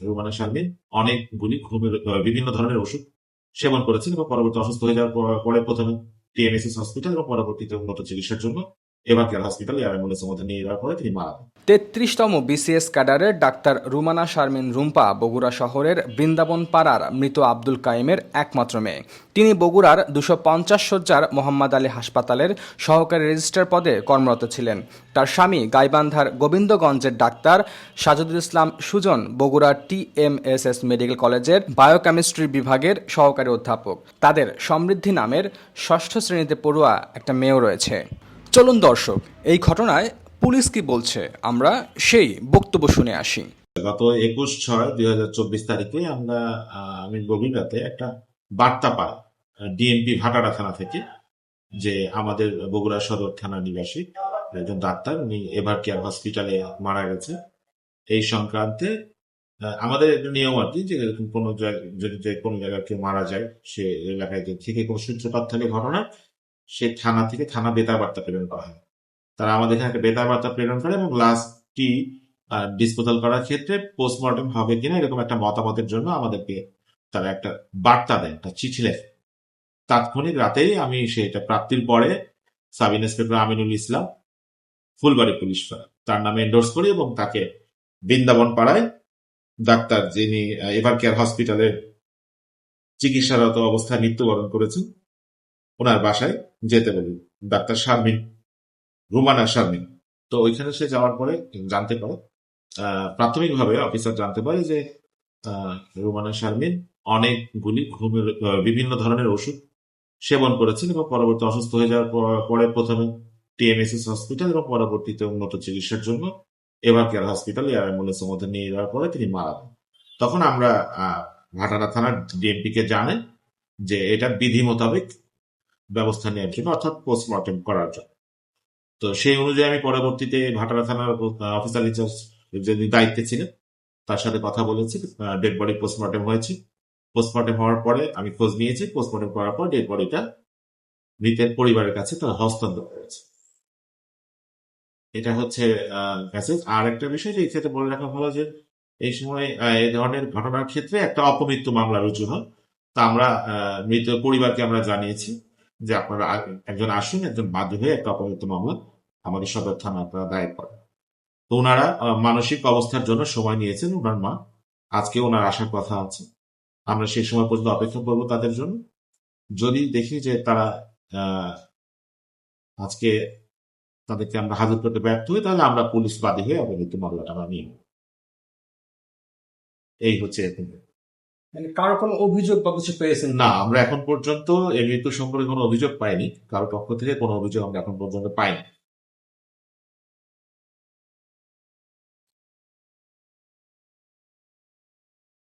রুমানা শারমিন অনেকগুলি ঘুমের বিভিন্ন ধরনের ওষুধ সেবন করেছেন এবং পরবর্তী অসুস্থ হয়ে যাওয়ার পরে প্রথমে টিএমএসএস হসপিটাল এবং পরবর্তীতে উন্নত চিকিৎসার জন্য হসপিটাল অ্যাম্বুলেন্সের মধ্যে নিয়ে যাওয়ার পরে তিনি মারা যান। তেত্রিশতম বিসিএস ক্যাডারের ডাক্তার রুমানা শারমিন রুম্পা বগুড়া শহরের বৃন্দাবন পাড়ার মৃত আব্দুল কাইমের একমাত্র মেয়ে। তিনি বগুড়ার দুশো পঞ্চাশ সজ্জার মোহাম্মদ আলী হাসপাতালের সহকারী রেজিস্ট্রার পদে কর্মরত ছিলেন। তার স্বামী গাইবান্ধার গোবিন্দগঞ্জের ডাক্তার সাজুদুল ইসলাম সুজন বগুড়া টিএমএসএস মেডিকেল কলেজের বায়োকেমিস্ট্রি বিভাগের সহকারী অধ্যাপক। তাদের সমৃদ্ধি নামের ষষ্ঠ শ্রেণীতে পড়ুয়া একটা মেয়েও রয়েছে। চলুন দর্শক, এই ঘটনায় পুলিশ কি বলছে? আমরা সেই বক্তব্য শুনে আসি। গত একুশ ছয় দুই হাজার চব্বিশ তারিখে আমরা আমি গভীর রাতে একটা বার্তা পাই, ডিএমপি ভাটারা থানা থেকে, যে আমাদের বগুড়া সদর থানা নিবাসী একজন ডাক্তার, উনি এভার কেয়ার হসপিটালে মারা গেছে। এই সংক্রান্তে আমাদের একটা নিয়ম আর কি, যে কোনো জায়গায়, যদি কোনো জায়গায় কেউ মারা যায়, সে এলাকায় থেকে কোনো সূত্রপাত থাকে ঘটনা সে থানা থেকে থানা বেতার বার্তা প্রেরণ করা হয়। তারা আমাদের এখানে একটা বেতার বার্তা প্রেরণ করে এবং লাস্টটি ডিসপোজাল করার ক্ষেত্রে পোস্টমর্টম হবে কিনা এরকম একটা মতামতের জন্য আমাদেরকে তারা একটা বার্তা দেয়, একটা চিঠি লেখে। তাৎক্ষণিক রাতেই আমি সেটা প্রাপ্তির পরে sub inspector Aminul Islam, Fulbari police তার নামে এন্ডোর্স করি এবং তাকে বৃন্দাবন পাড়ায় ডাক্তার যিনি এভার কেয়ার হসপিটালে চিকিৎসারত অবস্থায় মৃত্যুবরণ করেছেন। ওনার বাসায় যেতে বলি, ডাক্তার শারমিন, রুমানা শারমিন। তো ওইখানে সে যাওয়ার পরে জানতে পারে প্রাথমিকভাবে অফিসার জানতে পারে যে রুমানা শারমিন অনেকগুলি ঘুমের বিভিন্ন ধরনের ওষুধ সেবন করেছেন এবং পরবর্তী অসুস্থ হয়ে যাওয়ার পর- পরে প্রথমে টিএমএসএস হসপিটাল এবং পরবর্তীতে উন্নত চিকিৎসার জন্য এবার কেয়ার হসপিটাল এয়ার অ্যাম্বুলেন্সের মধ্যে নিয়ে যাওয়ার পরে তিনি মারা যান। তখন আমরা ভাটারা থানার ডিএমপি কে জানাই যে এটা বিধি মোতাবেক ব্যবস্থা নেওয়ার জন্য, অর্থাৎ পোস্টমর্টেম করার জন্য। তো সেই অনুযায়ী আমি পরবর্তীতে ভাটারা থানার অফিসার ইনচার্জ যিনি দায়িত্বে ছিলেন, তার সাথে কথা বলেছি ডেড বডি পোস্টমর্টেম হয়েছে। পোস্টমর্টেম হওয়ার পরে আমি খোঁজ নিয়েছি পোস্টমর্টেম করার পর ডেড বডিটা মৃতের পরিবারের কাছে তার হস্তান্তর করেছে। এটা হচ্ছে মেসেজ আর একটা বিষয় যে ক্ষেত্রে বলে রাখা ভালো যে এই সময় এই ধরনের ঘটনার ক্ষেত্রে একটা অপমৃত্যু মামলা রুজু হয়। তা আমরা মৃত পরিবারকে আমরা জানিয়েছি। যে আপনারা একজন আসুন, একজন বাধ্য হয়ে একটা অপমৃত্যু মামলা আমাদের সদর থানা আপনারা দায়ের করেন। তো ওনারা মানসিক অবস্থার জন্য সময় নিয়েছেন ওনার মা। আজকে ওনার আসার কথা আছে। আমরা সেই সময় পর্যন্ত অপেক্ষা করব তাদের জন্য। যদি দেখি যে তারা আজকে তাদেরকে আমরা হাজির করতে ব্যর্থ হই, তাহলে আমরা পুলিশ বাদী হয়ে অপমৃত্যু মামলাটা আমরা নিয়ে। এই হচ্ছে মানে কারও কোনো অভিযোগ বা কিছু পেয়েছেন না আমরা এখন পর্যন্ত এই মৃত্যু সম্পর্কে কোনো অভিযোগ পাইনি। কারও পক্ষ থেকে কোনো অভিযোগ আমরা এখন পর্যন্ত পাইনি।